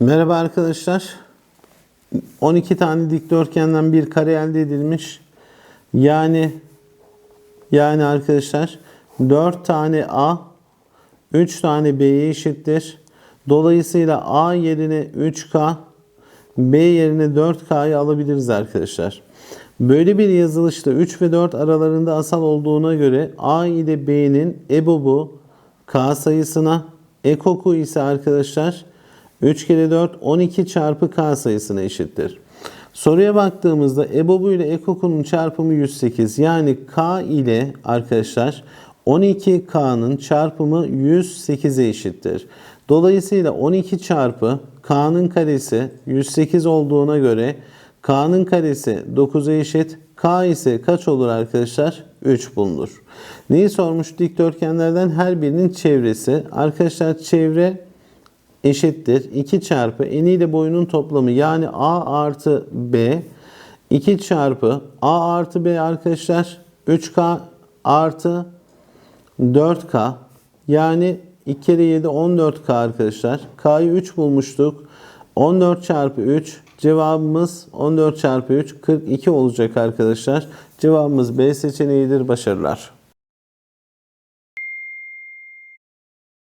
Merhaba arkadaşlar. 12 tane dikdörtgenden bir kare elde edilmiş. Yani yani arkadaşlar 4 tane A 3 tane B'ye eşittir. Dolayısıyla A yerine 3K B yerine 4K'yı alabiliriz arkadaşlar. Böyle bir yazılışta 3 ve 4 aralarında asal olduğuna göre A ile B'nin EBOB'u K sayısına, ekoku ise arkadaşlar 3 kere 4 12 çarpı K sayısına eşittir. Soruya baktığımızda EBOB'u ile ekokunun çarpımı 108. Yani K ile arkadaşlar 12K'nın çarpımı 108'e eşittir. Dolayısıyla 12 çarpı K'nın karesi 108 olduğuna göre K'nın karesi 9'a eşit. K ise kaç olur arkadaşlar? 3 bulunur. Neyi sormuş? Dikdörtgenlerden her birinin çevresi. Arkadaşlar çevre eşittir. 2 çarpı eni ile boyunun toplamı yani A artı B 2 çarpı A artı B arkadaşlar 3K artı 4K yani 2 kere 7 14K arkadaşlar. K'yı 3 bulmuştuk. 14 çarpı 3 cevabımız 14 çarpı 3 42 olacak arkadaşlar. Cevabımız B seçeneğidir. Başarılar.